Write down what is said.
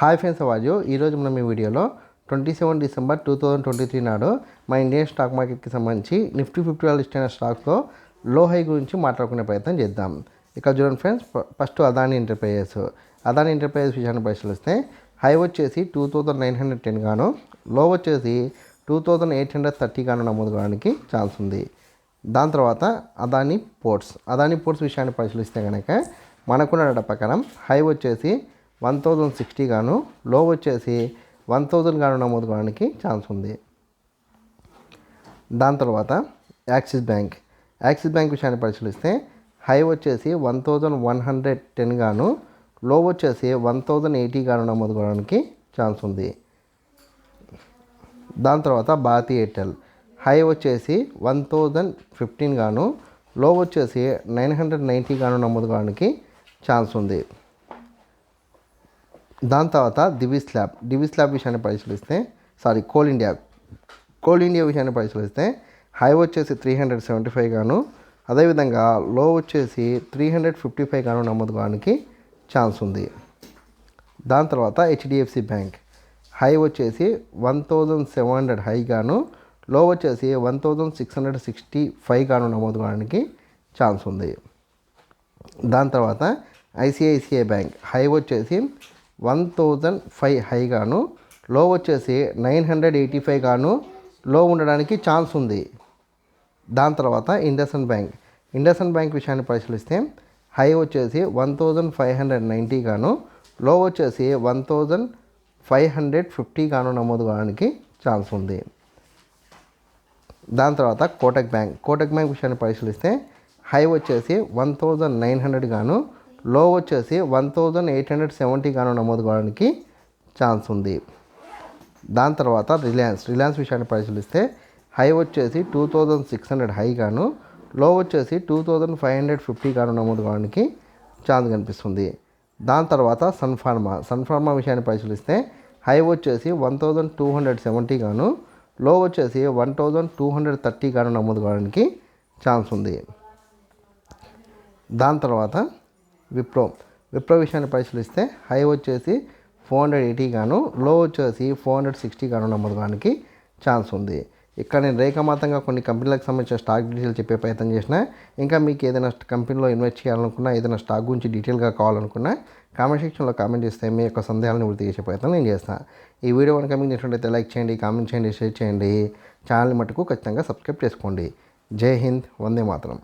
Hi friends అవాజు ఈరోజు మనం ఈ వీడియోలో twenty seven December two thousand twenty three నాడు మా ఇండియన్ స్టాక్ మార్కెట్కి సంబంధించి నిఫ్టీ ఫిఫ్టీ వాళ్ళు లిస్ట్ అయిన స్టాక్తో లో హై గురించి మాట్లాడుకునే ప్రయత్నం చేద్దాం. ఇక్కడ చూడండి friends first Adani enterprises Adani enterprises విషయాన్ని పరిశీలిస్తే హై వచ్చేసి two thousand nine hundred ten గాను లో వచ్చేసి two thousand eight hundred thirty గాను నమోదు కావడానికి ఛాన్స్ ఉంది. దాని తర్వాత అదాని పోర్ట్స్ అదాని పోర్ట్స్ విషయాన్ని పరిశీలిస్తే కనుక మనకున్న డేటా ప్రకారం హై వచ్చేసి వన్ థౌజండ్ సిక్స్టీ గాను లో వచ్చేసి వన్ థౌజండ్ గాను నమోదు కావడానికి ఛాన్స్ ఉంది. దాని తర్వాత యాక్సిస్ బ్యాంక్. యాక్సిస్ బ్యాంక్ విషయాన్ని పరిశీలిస్తే హై వచ్చేసి one thousand one hundred ten గాను లో వచ్చేసి వన్ థౌజండ్ ఎయిటీ గాను నమోదు కావడానికి ఛాన్స్ ఉంది. దాని తర్వాత భారతీ ఎయిర్టెల్. హై వచ్చేసి వన్ థౌజండ్ ఫిఫ్టీన్ గాను లో వచ్చేసి నైన్ హండ్రెడ్ నైంటీ గాను నమోదు కావడానికి ఛాన్స్ ఉంది. దాని తర్వాత దివి స్లాబ్ దివి స్లాబ్ విషయాన్ని పరిశీలిస్తే sorry coal India coal India విషయాన్ని పరిశీలిస్తే హై వచ్చేసి త్రీ హండ్రెడ్ సెవెంటీ ఫైవ్ గాను అదేవిధంగా లో వచ్చేసి త్రీ హండ్రెడ్ ఫిఫ్టీ ఫైవ్ గాను నమోదు కావడానికి ఛాన్స్ ఉంది. దాని తర్వాత హెచ్డిఎఫ్సి బ్యాంక్ హై వచ్చేసి one thousand seven hundred high గాను లో వచ్చేసి one thousand six hundred sixty five గాను నమోదు కావడానికి ఛాన్స్ ఉంది. దాని తర్వాత ఐసిఐసిఐ బ్యాంక్ హై వచ్చేసి వన్ థౌజండ్ ఫైవ్ హైగాను లో వచ్చేసి నైన్ హండ్రెడ్ ఎయిటీ ఫైవ్ గాను లో ఉండడానికి ఛాన్స్ ఉంది. దాని తర్వాత ఇండస్ఇండ్ బ్యాంక్. ఇండస్ఇండ్ బ్యాంక్ విషయాన్ని పరిశీలిస్తే హై వచ్చేసి one thousand five hundred ninety గాను లో వచ్చేసి one thousand five hundred fifty గాను నమోదు కావడానికి ఛాన్స్ ఉంది. దాని తర్వాత కోటక్ బ్యాంక్. కోటక్ బ్యాంక్ విషయాన్ని పరిశీలిస్తే హై వచ్చేసి వన్ థౌజండ్ నైన్ హండ్రెడ్ గాను లో వచ్చేసి one thousand eight hundred seventy గాను నమోదు కావడానికి ఛాన్స్ ఉంది. దాని తర్వాత రిలయన్స్ రిలయన్స్ విషయాన్ని పరిశీలిస్తే హై వచ్చేసి two thousand six hundred high గాను లో వచ్చేసి two thousand five hundred fifty గాను నమోదు కావడానికి ఛాన్స్ కనిపిస్తుంది. దాని తర్వాత సన్ఫార్మా సన్ఫార్మా విషయాన్ని పరిశీలిస్తే హై వచ్చేసి one thousand two hundred seventy గాను లో వచ్చేసి one thousand two hundred thirty గాను నమోదు కావడానికి ఛాన్స్ ఉంది. దాని తర్వాత విప్రో. విప్రో విషయాన్ని పరిశీలిస్తే హై వచ్చేసి ఫోర్ హండ్రెడ్ ఎయిటీ గాను లో వచ్చేసి ఫోర్ హండ్రెడ్ సిక్స్టీ గాను నమోదు ఛాన్స్ ఉంది. ఇక్కడ నేను రేఖామాతంగా కొన్ని కంపెనీలకు సంబంధించిన స్టాక్ డీటెయిల్ చెప్పే ప్రయత్నం చేసిన ఇంకా మీకు ఏదైనా కంపెనీలో ఇన్వెస్ట్ చేయాలనుకున్నా ఏదైనా స్టాక్ గురించి డీటెయిల్గా కావాలనుకున్నా కామెంట్ సెక్షన్లో కామెంట్ చేస్తే మీ యొక్క సందేహాలను వృత్తి చేసే ప్రయత్నం నేను చేస్తాను ఈ వీడియో కనుక మీకు నచ్చినట్లయితే లైక్ చేయండి కామెంట్ చేయండి షేర్ చేయండి. ఛానల్ మటుకు ఖచ్చితంగా సబ్స్క్రైబ్ చేసుకోండి. జై హింద్ వందే మాత్రం.